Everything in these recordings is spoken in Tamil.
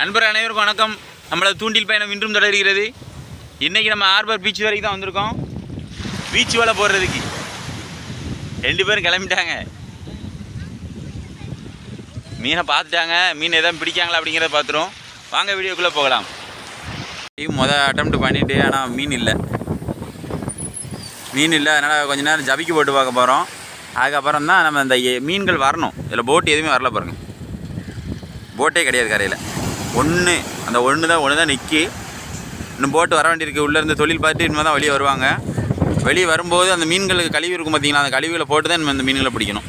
நண்பர் அனைவருக்கும் வணக்கம். நம்மளது தூண்டில் பயணம் இன்றும் தொடர்கிறது. இன்றைக்கி நம்ம ஆர்பர் பீச் வரைக்கும் தான் வந்திருக்கோம். பீச் வலை போடுறதுக்கு ரெண்டு பேரும் கிளம்பிட்டாங்க. மீனை பார்த்துட்டாங்க. மீன் எதாவது பிடிக்காங்களா அப்படிங்கிறத பார்த்துரும் வாங்க வீடியோக்குள்ளே போகலாம். மொதல் அட்டம் பண்ணிவிட்டு ஆனால் மீன் இல்லை. மீன் இல்லை அதனால் கொஞ்ச நேரம் ஜபிக்கு போட்டு பார்க்க போகிறோம் அதுக்கப்புறம் தான் நம்ம இந்த மீன்கள் வரணும். இதில் போட்டு எதுவுமே வரல பாருங்கள் போட்டே கிடையாது கரையில். ஒன்று அந்த ஒன்று தான் ஒன்று தான் நிற்கி இன்னும் போட்டு வர வேண்டியிருக்கு. உள்ளேருந்து தொழில் பார்த்துட்டு இனிமேல் தான் வெளியே வருவாங்க. வெளியே வரும்போது அந்த மீன்களுக்கு கழிவு இருக்கும் பார்த்தீங்களா அந்த கழிவுகளை போட்டு தான் நம்ம இந்த மீன்களை பிடிக்கணும்.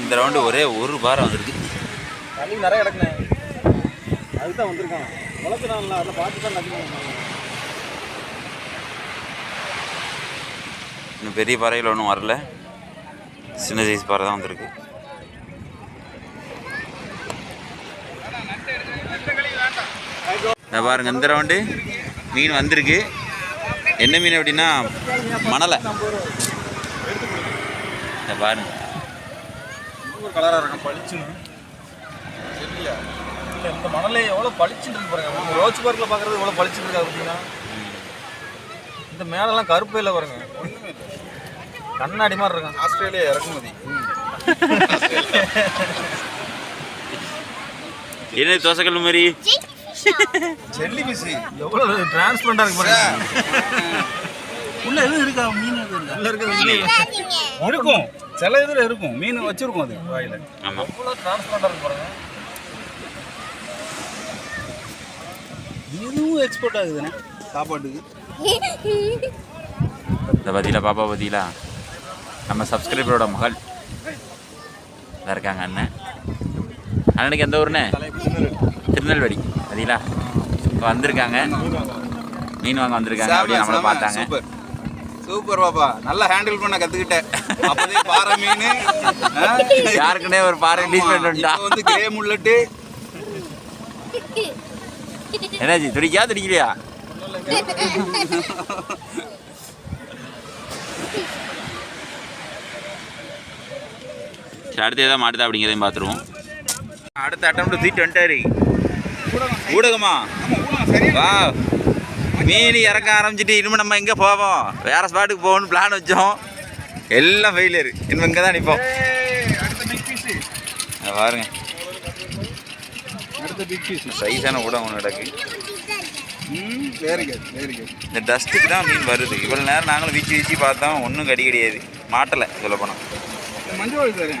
இந்த ரவுண்டு ஒரே ஒரு பாரம் வந்திருக்கு. தண்ணி நிறைய கிடக்குண்ணே. அதுக்கு தான் வந்திருக்கான் குளத்து நான் அதில் பார்த்து தான் இன்னும் பெரிய பாறையில் ஒன்றும் வரல. சின்ன சைஸ் பாறை தான் வந்திருக்கு. இதை பாருங்க இந்த ரவுண்டு மீன் வந்திருக்கு. என்ன மீன் அப்படின்னா மணலை. இதை பாருங்க. ஒரு கலராக இருக்கும் பளிச்சுன்னு. சரியா இல்லை இந்த மணலே எவ்வளோ பளிச்சுன்னு இருக்கு பாருங்க. ரோச் பார்க்கில் பார்க்குறது எவ்வளோ பளிச்சுன்னு இருக்கா பார்த்தீங்கன்னா. இந்த மேலெல்லாம் கருப்பே இல்லை பாருங்க. கண்ணாடி மாதிரி இருக்கும். ஆஸ்திரேலியா இறக்குமதி. என்ன தோசைக்கல் மாதிரி ஜெல்லி பிசி எவ்வளோ டிரான்ஸ்பரண்டாக இருக்கு பாருங்க. உள்ள எதுவும் இருக்கா? மீன் எதுவும் உள்ள இருக்கிறது இருக்கும். சில இதில் இருக்கும். மீன் வச்சிருக்கும் அது வாயில. ஆமாம் எவ்வளோ டிரான்ஸ்பரண்டாக இருக்கு பாருங்க. இதுவும் எக்ஸ்போர்ட் ஆகுதுண்ணே. சாப்பாட்டுக்கு. இந்த பார்த்தீங்களா பாப்பா பார்த்தீங்களா நம்ம சப்ஸ்கிரைபரோட மகள் இருக்காங்க அண்ணன் அண்ணனுக்கு எந்த ஊருண்ணே? திருநெல்வேலி. பார்த்தீங்களா இப்போ வந்திருக்காங்க. மீன் வாங்க வந்திருக்காங்க. அப்படியே நம்மளை பார்த்தாங்க. சூப்பர். பாப்பா. நல்லா ஹேண்டில் பண்ண கத்துக்கிட்டேன் அப்பதே பாறை மீன்? யாருக்குன்னே ஒரு பாறை ரிலீஸ் பண்ணிட்டா வந்து கிரே முள்ளட்டு. என்னாச்சு துடிக்கா துடிக்கலையா? சரி அடுத்து எதாவது மாட்டுதா அப்படிங்கிறதையும் பார்த்துருவோம். அடுத்த அட்டம் தூக்கிட்டு வந்துட்டாரு ஊடகமா? வா மீன் இறக்க ஆரம்பிச்சிட்டு இனிமே நம்ம எங்கே போவோம்? வேற ஸ்பாட்டுக்கு போகணும்னு பிளான் வச்சோம். எல்லாம் ஃபெயிலியர் இனிமே இங்கே தான் நிற்போம் பாருங்க. சைஸான ஊடகம் ஒன்று குட் இந்த டஸ்ட்டுக்கு தான் மீன் வருது. இவ்வளோ நேரம் நாங்களும் வீச்சு வீச்சு பார்த்தோம். ஒன்றும் கடி கிடையாது. மாட்டலை சொல்ல போனால் வாழை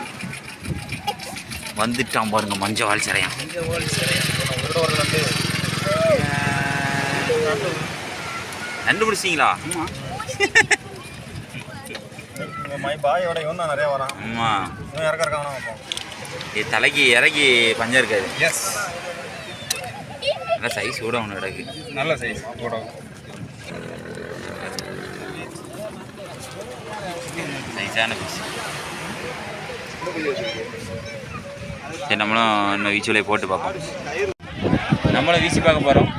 வந்துட்டான் பாருங்க மஞ்சள் வால் சிறையான் கண்டுபிடிச்சிங்களா ஆமாம் இந்த மை பாயோட இவன் தான் நிறைய வரான். ஆமாம் இவன் இறக்க இருக்கானா இது தலைக்கு இறக்கி பஞ்சம் இருக்காது. எஸ் நல்லா சைஸ் கூட ஒன்று கிடக்கு. நல்ல சைஸ் கூட. சைஸான பீஸ் சரி நம்மளும் இன்னும் வீச்சுவலையை போட்டு பார்ப்போம். நம்மளும் வீசி பார்க்க போகிறோம்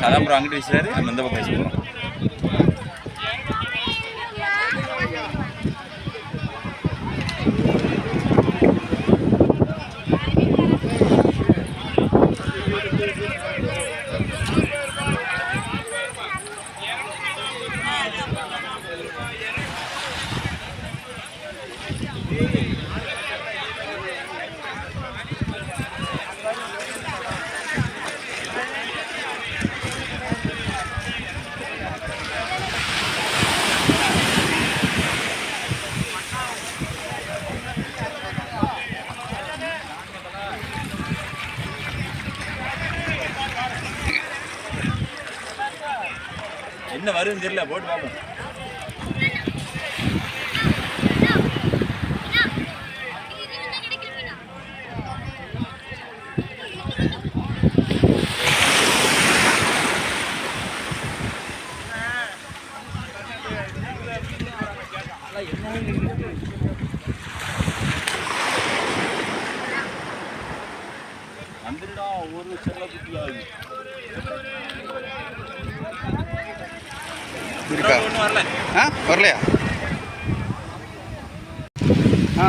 சதாம்பரம் அங்கிட்டு வீசுறாரு நம்ம இந்த பக்கம் வீசி போகிறோம் Thank you. என்ன வருதுன்னு தெரியல போட்டு பார்ப்போம் வந்துடுடா ஒரு செல்ல குட்டியாகுது இருக்கா ஒன்றும் வரல ஆ வரலையா ஆ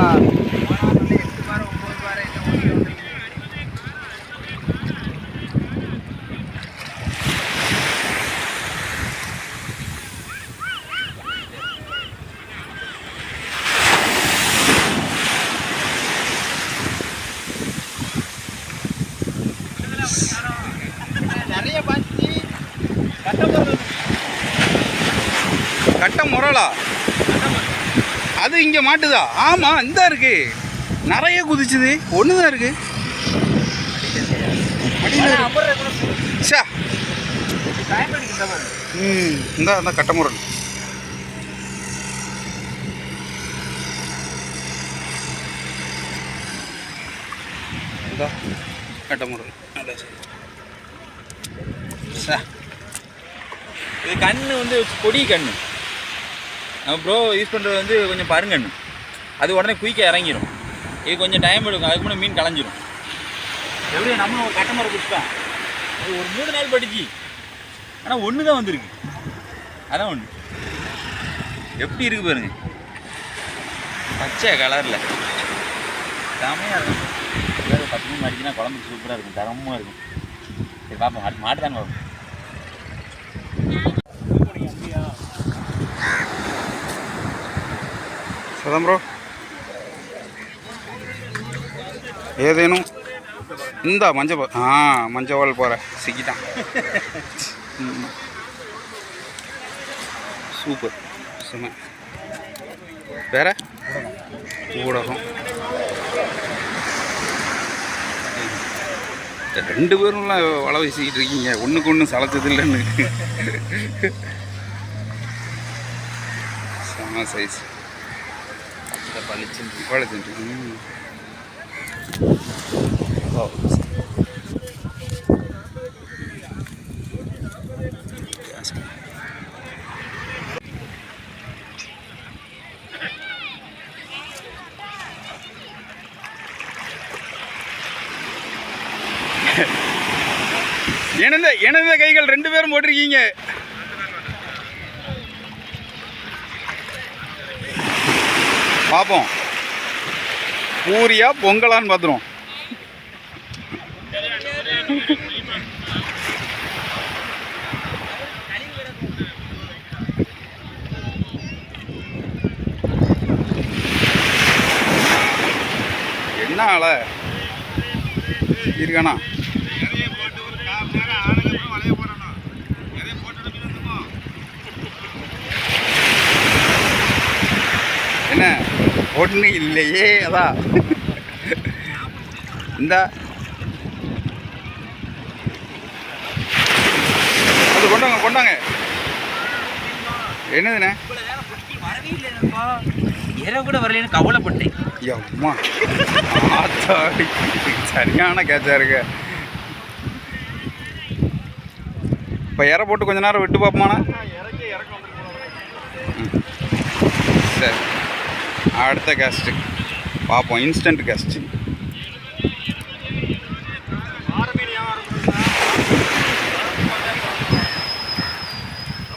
நிறைய பாத்தி கட்டப்பொருள் கட்ட முரளா அது இங்க மாட்டுதா? ஆமா இந்த இருக்கு. நிறைய குதிச்சுது. ஒன்று தான் இருக்கு. ச்சே. ம் இந்த இந்த கட்ட முரல் இந்த கட்ட முரல் அதான் சரி. ச்சே. இது கண்ணு வந்து பொடி கண்ணு. நம்ம ப்ரோ யூஸ் பண்ணுறது வந்து கொஞ்சம் பருங்கண்ணு அது உடனே குயிக்காக இறங்கிடும் இது கொஞ்சம் டைம் எடுக்கும். அதுக்கு முன்னாடி மீன் களைஞ்சிரும். எப்படி நம்ம ஒரு கட்டமரை பிடிச்சிட்டோம் அது ஒரு மூணு நாள் படிச்சு. ஆனால் ஒன்று தான் வந்திருக்கு. அதான் ஒன்று எப்படி இருக்கு பாருங்க. பச்சை கலரில் செமையாக இருக்கும். பத்து மணி அடிச்சுன்னா குழம்புக்கு சூப்பராக இருக்கும். தரமாக இருக்கும். சரி பார்ப்போம் அடுத்து மாட்டு தான் பார்ப்போம் சதம் ப்ரோ ஏதேனும்? இந்த மஞ்சள் ஆ மஞ்சள் போகிற சிக்கிட்டான். சூப்பர். சும. வேற? ஊடகம். ரெண்டு பேரும்லாம் வலை வீசிக்கிட்டு இருக்கீங்க. ஒன்றுக்கு ஒன்று சளைச்சது இல்லைன்னு. செம சைஸ் பளிச்சு பழத்துட்டு ம். எனது எனது கைகள் ரெண்டு பேரும் போட்டிருக்கீங்க. பார்ப்போம் பூரியா பொங்கலான்னு பார்த்துருவோம் என்ன ஆள? இருக்கானா என்ன ஒன்று இல்லையே அதான் இந்த. அது கொண்டாங்க கொண்டாங்க. என்னதுண்ணே? இரவு கூட வரலன்னு கவலைப்பட்டேன். அம்மா சரியான கேட்சா இருக்கு. இப்போ இற போட்டு கொஞ்ச நேரம் விட்டு பார்ப்போமாண்ணா இறக்கி இறக்க வந்துருக்கோம் சரி. அடுத்த கேஸ்ட்டு பார்ப்போம் இன்ஸ்டன்ட் கேஸ்ட்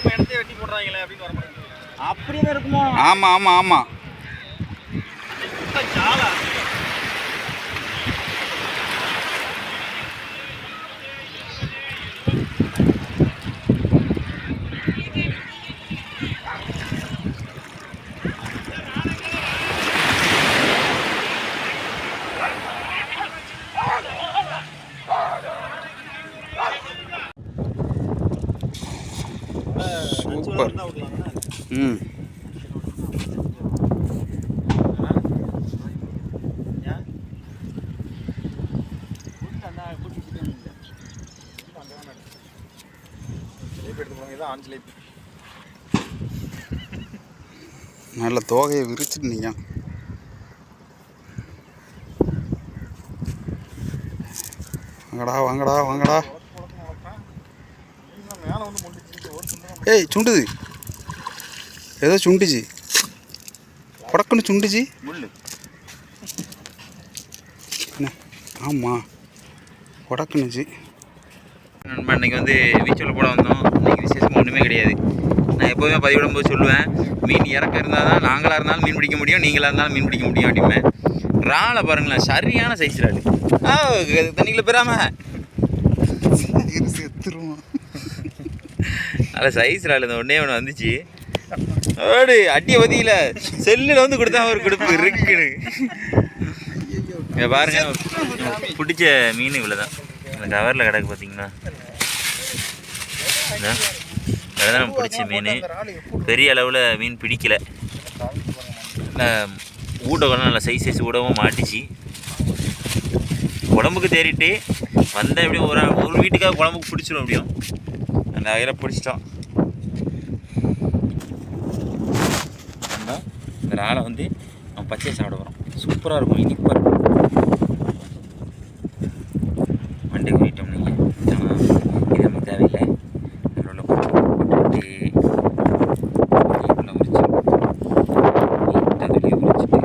இடத்தையே போடுறாங்களே அப்படின்னு அப்படியே தான் இருக்குமோ ஆமாம் ஆமாம் ஆமாம் சூப்பர் ம். ஜிலேபி எடுத்து நல்ல தோகையை விரிச்சிட்டு நீங்க வாங்கடா வாங்கடா வாங்கடா மேலே வந்து முடிச்சு ஒரு துண்டு ஏய் சுண்டுது. ஏதோ சுண்டுச்சு. உடக்குன்னு சுண்டுச்சு. என்ன? ஆமாம் உடக்குனுச்சு நண்பா இன்னைக்கு வந்து வீச்சோல போட வந்தோம். இன்னைக்கு விசேஷம் ஒன்றுமே கிடையாது. நான் எப்போதுமே பதிவிடும் போது சொல்லுவேன் மீன் இறக்க இருந்தால் தான் நாங்களாக இருந்தாலும் மீன் பிடிக்க முடியும் நீங்களாக இருந்தாலும் மீன் பிடிக்க முடியும் அப்படிம்பேன். இறாலை பாருங்களேன் சரியான சைஸ் இறால். ஆ தண்ணிக்குள்ள பெறாம நல்ல சைஸ் இறால் இந்த ஒன்றே ஒன்று வந்துச்சு. ஓடு அட்டியை பற்றியில செல்லில் வந்து கொடுத்தா ஒரு கொடுப்பு இருக்குன்னு. இங்க பாருங்க பிடிச்ச மீன் இவ்வளோ தான் கவரில் கிடக்கு பார்த்தீங்களா அதான் நம்ம பிடிச்ச மீன். பெரிய அளவில் மீன் பிடிக்கல. நல்ல ஊடகம் நல்லா சைஸ் சைஸ் ஊடகம் மாட்டிச்சு. குழம்புக்கு தேறிட்டு வந்தால் எப்படியும் ஒரு ஒரு வீட்டுக்காக குழம்புக்கு பிடிச்சிடும் எப்படியும் அந்த வகையில் பிடிச்சிட்டோம். நம்ம இந்த இறாலை வந்து நம்ம பச்சையை சாப்பிட போகிறோம் சூப்பராக இருக்கும். இனிப்பாக இருக்கும் மண்டை கூட்டிட்டோம் நீங்கள் இது நமக்கு தேவையில்லை. அதில் உள்ள உள்ள உரிச்சு நீட்டாக உரிச்சிட்டு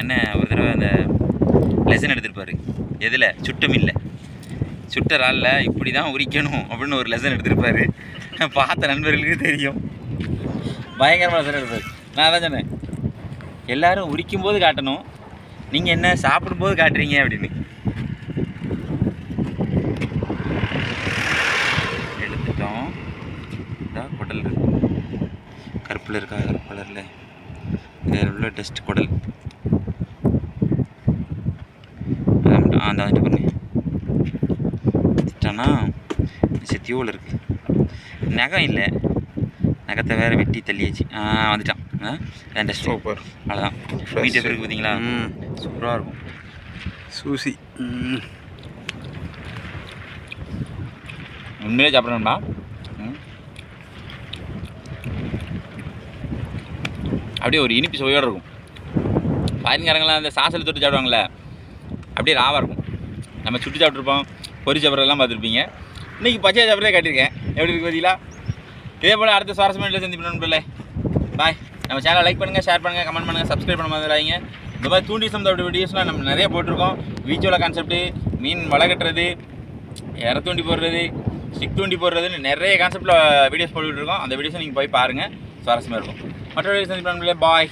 அண்ணன் ஒரு தடவை அந்த லெசன் எடுத்திருப்பாரு எதில்? சுட்ட இல்லை சுட்ட இறாலில் இப்படி தான் உரிக்கணும் அப்படின்னு ஒரு லெசன் எடுத்திருப்பாரு. பார்த்த நண்பர்களுக்கு தெரியும். பயங்கரமாக லெசன் எடுப்பார் நான் அதான் சொன்னேன். எல்லோரும் உரிக்கும் போது காட்டணும். நீங்கள் என்ன சாப்பிடும்போது காட்டுறீங்க அப்படின்னு. எடுத்துட்டோம். இதான் குடல் இருக்கு. கருப்பில் இருக்கா? கருப்பு கலரில் இதில் உள்ள டெஸ்ட் குடல் அதான் மட்டும். ஆ அந்த வந்துட்டு பாருங்க எடுத்துட்டோன்னா செத்தியோவில் இருக்கு. நகம் இல்லை. நகத்தை வேற வெட்டி தள்ளியாச்சு. ஆ வந்துட்டான். Test super. அவ்வளோதான் மீட் எப்படி இருக்கு பார்த்தீங்களா சூப்பராக இருக்கும். சூசி. உண்மையிலே சாப்பிடணும்டா. அப்படியே ஒரு இனிப்பு சுவையோடு இருக்கும். பாரின்காரங்களாம் அந்த சாசில் தொட்டு சாப்பிடுவாங்கள்ல அப்படியே ராவாக இருக்கும். நம்ம சுட்டு சாப்பிட்ருப்போம் பொரி சாப்பிட்றதெல்லாம் பார்த்துருப்பீங்க. இன்றைக்கி பச்சை சப்பரே கட்டியிருக்கேன். எப்படி இருக்கு பார்த்தீங்களா? இதே போல் அடுத்த சுவாரஸ்யமான சந்திப்பிடணும் நண்பர்களே. பாய் நம்ம சேனலை லைக் பண்ணுங்கள் ஷேர் பண்ணுங்கள் கமெண்ட் பண்ணுங்கள் சப்ஸ்கிரைப் பண்ண மாதிரிங்க இந்த மாதிரி தூண்டி சம்பந்தப்பட்ட வீடியோஸ்லாம் நம்ம நிறைய போட்டிருக்கோம். வீச்சோவில் கான்செப்ட்டு மீன் வளகட்டுறது இற தூண்டி போடுறது ஸ்டிக் தூண்டி போடுறதுன்னு நிறைய கான்செப்டில் வீடியோஸ் போட்டுட்டு இருக்கோம். அந்த வீடியோஸை நீங்கள் போய் பாருங்கள் சுவாரஸ்யமாக இருக்கும். மற்ற வீடியோஸ் சந்திப்பு பாய்